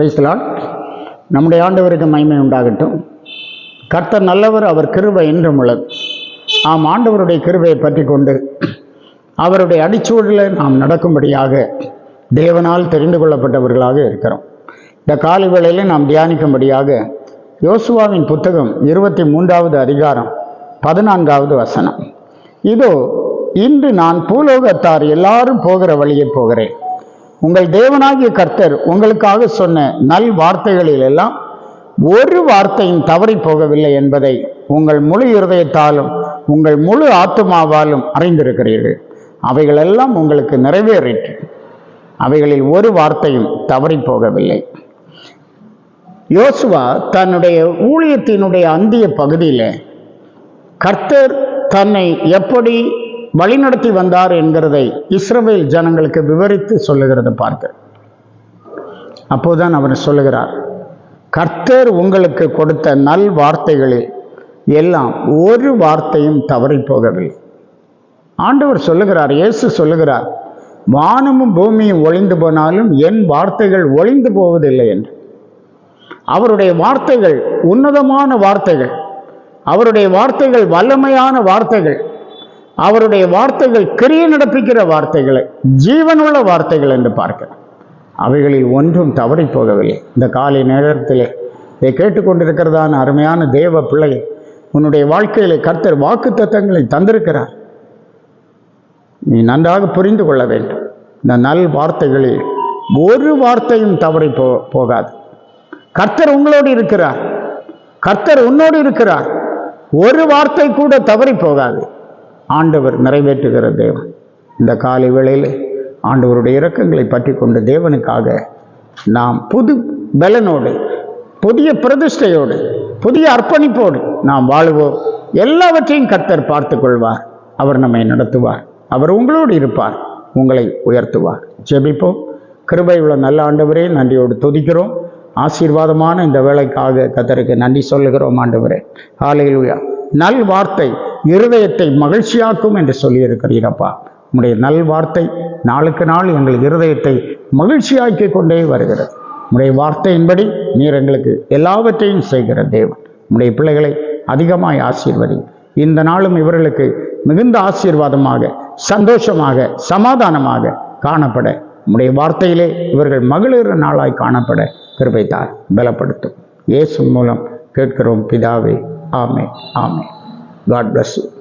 பிரைஸ்லால் நம்முடைய ஆண்டவருக்கு மகிமை உண்டாகட்டும். கர்த்தர் நல்லவர் அவர் கிருபை என்றும் உள்ளது. ஆம் ஆண்டவருடைய கிருபையை பற்றி கொண்டு அவருடைய அடிச்சூழலில் நாம் நடக்கும்படியாக தேவனால் தெரிந்து கொள்ளப்பட்டவர்களாக இருக்கிறோம். இந்த காலை வேளையில் நாம் தியானிக்கும்படியாக யோசுவாவின் புத்தகம் இருபத்தி மூன்றாவது அதிகாரம் பதினான்காவது வசனம். இதோ இன்று நான் பூலோகத்தார் எல்லாரும் போகிற வழியே போகிறேன். உங்கள் தேவனாகிய கர்த்தர் உங்களுக்காக சொன்ன நல் வார்த்தைகளில் எல்லாம் ஒரு வார்த்தையும் தவறி போகவில்லை என்பதை உங்கள் முழு இருதயத்தாலும் உங்கள் முழு ஆத்துமாவாலும் அறிந்திருக்கிறீர்கள். அவைகளெல்லாம் உங்களுக்கு நிறைவேறிற்று. அவைகளில் ஒரு வார்த்தையும் தவறி போகவில்லை. யோசுவா தன்னுடைய ஊழியத்தினுடைய அந்திய பகுதியில் கர்த்தர் தன்னை எப்படி வழிநடத்தி வந்தார் என்கிறதை இஸ்ரவேல் ஜனங்களுக்கு விவரித்து சொல்லுகிறத பார்க்க அப்போதான் அவர் சொல்லுகிறார் கர்த்தர் உங்களுக்கு கொடுத்த நல் வார்த்தைகளில் எல்லாம் ஒரு வார்த்தையும் தவறி போகவில்லை ஆண்டவர் சொல்லுகிறார் இயேசு சொல்லுகிறார் வானமும் பூமியும் ஒளிந்து போனாலும் என் வார்த்தைகள் ஒளிந்து போவதில்லை என்று. அவருடைய வார்த்தைகள் உன்னதமான வார்த்தைகள் அவருடைய வார்த்தைகள் வல்லமையான வார்த்தைகள் அவருடைய வார்த்தைகள் கிரிய நடப்பிக்கிற வார்த்தைகளை ஜீவனுள்ள வார்த்தைகள் என்று பார்க்கிறோம் அவைகளில் ஒன்றும் தவறி போகவில்லை. இந்த காலை நேரத்தில் இதை கேட்டுக்கொண்டிருக்கிறதான அருமையான தேவ பிள்ளை உன்னுடைய வாழ்க்கையில் கர்த்தர் வாக்கு தத்தங்களை தந்திருக்கிறார். நீ நன்றாக புரிந்து கொள்ள வேண்டும். இந்த நல் வார்த்தைகளில் ஒரு வார்த்தையும் தவறி போ போகாது. கர்த்தர் உங்களோடு இருக்கிறார். கர்த்தர் உன்னோடு இருக்கிறார். ஒரு வார்த்தை கூட தவறி போகாது. ஆண்டவர் நிறைவேற்றுகிற தேவன். இந்த காலை வேளையில் ஆண்டவருடைய இரக்கங்களை பற்றி கொண்ட தேவனுக்காக நாம் புது பலனோடு புதிய பிரதிஷ்டையோடு புதிய அர்ப்பணிப்போடு நாம் வாழுவோம். எல்லாவற்றையும் கர்த்தர் பார்த்து கொள்வார் அவர் நம்மை நடத்துவார். அவர் உங்களோடு இருப்பார். உங்களை உயர்த்துவார். ஜெபிப்போம். கிருபை உள்ள நல்ல ஆண்டவரே நன்றியோடு துதிக்கிறோம். ஆசீர்வாதமான இந்த வேலைக்காக கத்தருக்கு நன்றி சொல்லுகிறோம் ஆண்டவரே. காலையில் நல் வார்த்தை இருதயத்தை மகிழ்ச்சியாக்கும் என்று சொல்லியிருக்கிறீரப்பா. உம்முடைய நல் வார்த்தை நாளுக்கு நாள் எங்கள் இருதயத்தை மகிழ்ச்சியாக்கி கொண்டே வருகிறது. உம்முடைய வார்த்தையின்படி நீர் எங்களுக்கு எல்லாவற்றையும் செய்கிற தேவன். உம்முடைய பிள்ளைகளை அதிகமாய் ஆசீர்வதி இந்த நாளும் இவர்களுக்கு மிகுந்த ஆசீர்வாதமாக சந்தோஷமாக சமாதானமாக காணப்பட. உம்முடைய வார்த்தையிலே இவர்கள் மகளிர் நாளாய் காணப்பட கிருபைத்தார் பலப்படுத்தும். இயேசு மூலம் கேட்கிறோம் பிதாவே ஆமே ஆமே காட் bless you